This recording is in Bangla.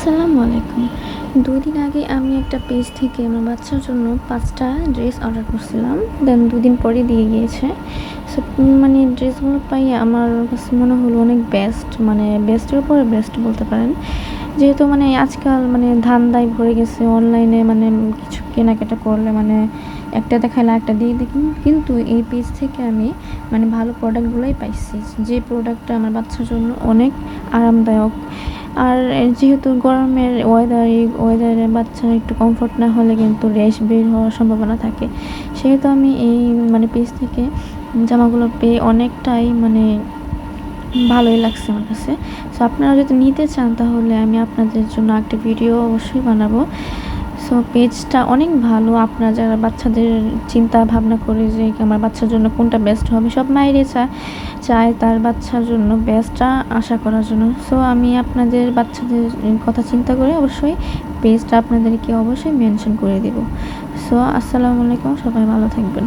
আসসালামু আলাইকুম। দুই দিন আগে আমি একটা পেজ থেকে আমার বাচ্চার জন্য পাঁচটা ড্রেস অর্ডার করছিলাম। দেন দুদিন পরে দিয়ে গিয়েছে। সো মানে ড্রেসগুলো পাই আমার কাছে মনে হলো অনেক বেস্ট মানে বেস্টের উপরে বেস্ট বলতে পারেন। যেহেতু মানে আজকাল মানে ধান্দায় ভরে গেছে অনলাইনে মানে কিছু কেনাকাটা করলে মানে একটা দেখালে একটা দিয়ে দিই। কিন্তু এই পেজ থেকে আমি মানে ভালো প্রোডাক্টগুলোই পাইছি। যে প্রোডাক্টটা আমার বাচ্চার জন্য অনেক আরামদায়ক আর যেহেতু গরমের ওয়েদার এই ওয়েদারে বাচ্চার একটু কমফোর্ট না হলে কিন্তু র্যাশ বের হওয়ার সম্ভাবনা থাকে। সেহেতু আমি এই মানে পেজ থেকে জামাগুলো পেয়ে অনেকটাই মানে ভালোই লাগছে আমার কাছে। সো আপনারা যদি নিতে চান তাহলে আমি আপনাদের জন্য একটা ভিডিও অবশ্যই বানাবো। সো পেজটা অনেক ভালো। আপনারা যারা বাচ্চাদের চিন্তা ভাবনা করে যে আমার বাচ্চার জন্য কোনটা বেস্ট হবে, সব মায়েরই চায় চায় তার বাচ্চার জন্য বেস্টটা আশা করার জন্য। সো আমি আপনাদের বাচ্চাদের কথা চিন্তা করে অবশ্যই পেজটা আপনাদেরকে অবশ্যই মেনশন করে দেব। সো আসসালামু আলাইকুম, সবাই ভালো থাকবেন।